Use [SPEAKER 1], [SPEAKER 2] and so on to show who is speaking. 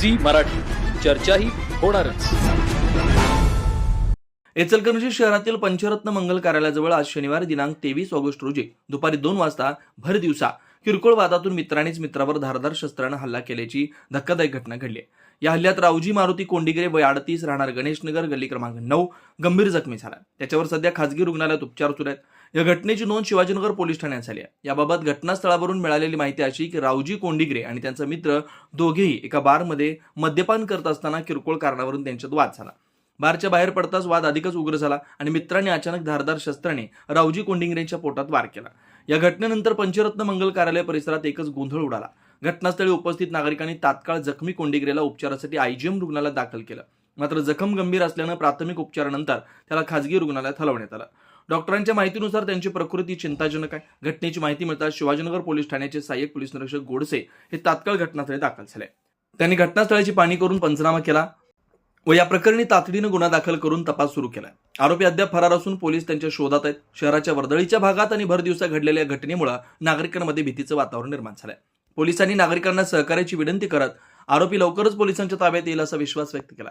[SPEAKER 1] Zee Marathi. चर्चाही होणारच.
[SPEAKER 2] इचलकरंजी शहरातील पंचरत्न मंगल कार्यालयाजवळ आज शनिवार दिनांक तेवीस ऑगस्ट रोजी दुपारी दोन वाजता भर दिवसा किरकोळ वादातून मित्रांनीच मित्रावर धारदार शस्त्रानं हल्ला केल्याची धक्कादायक घटना घडली. आहे. या हल्ल्यात रावजी मारुती कोंडिगरे वय अडतीस राहणार गणेशनगर गल्ली क्रमांक नऊ गंभीर जखमी झाला. त्याच्यावर सध्या खासगी रुग्णालयात उपचार सुरू आहेत. या घटनेची नोंद शिवाजीनगर पोलीस ठाण्यात झाली आहे. याबाबत घटनास्थळावरून मिळालेली माहिती अशी की रावजी कोंडिगरे आणि त्यांचा मित्र दोघेही एका बारमध्ये मद्यपान करत असताना किरकोळ कारणावरून त्यांच्यात वाद झाला. बारच्या बाहेर पडताच वाद अधिकच उग्र झाला आणि मित्रांनी अचानक धारदार शस्त्राने रावजी कोंडिंगरेंच्या पोटात वार केला. या घटनेनंतर पंचरत्न मंगल कार्यालय परिसरात एकच गोंधळ उडाला. घटनास्थळी उपस्थित नागरिकांनी तात्काळ जखमी कोंडिगरेला उपचारासाठी आयजीएम रुग्णालयात दाखल केलं. मात्र जखम गंभीर असल्यानं प्राथमिक उपचारानंतर त्याला खाजगी रुग्णालयात हलवण्यात आलं. डॉक्टरांच्या माहितीनुसार त्यांची प्रकृती चिंताजनक आहे. घटनेची माहिती मिळताच शिवाजीनगर पोलीस ठाण्याचे सहाय्यक पोलीस निरीक्षक गोडसे हे तात्काळ घटनास्थळी दाखल झाले. त्यांनी घटनास्थळाची पाहणी करून पंचनामा केला व या प्रकरणी तातडीनं गुन्हा दाखल करून तपास सुरू केलाय आरोपी अद्याप फरार असून पोलीस त्यांच्या शोधात आहेत. शहराच्या वर्दळीच्या भागात आणि भर दिवसा घडलेल्या घटनेमुळे नागरिकांमध्ये भीतीचं वातावरण निर्माण झालंय. पोलिसांनी नागरिकांना सहकार्याची विनंती करत आरोपी लवकरच पोलिसांच्या ताब्यात येईल असा विश्वास व्यक्त केला.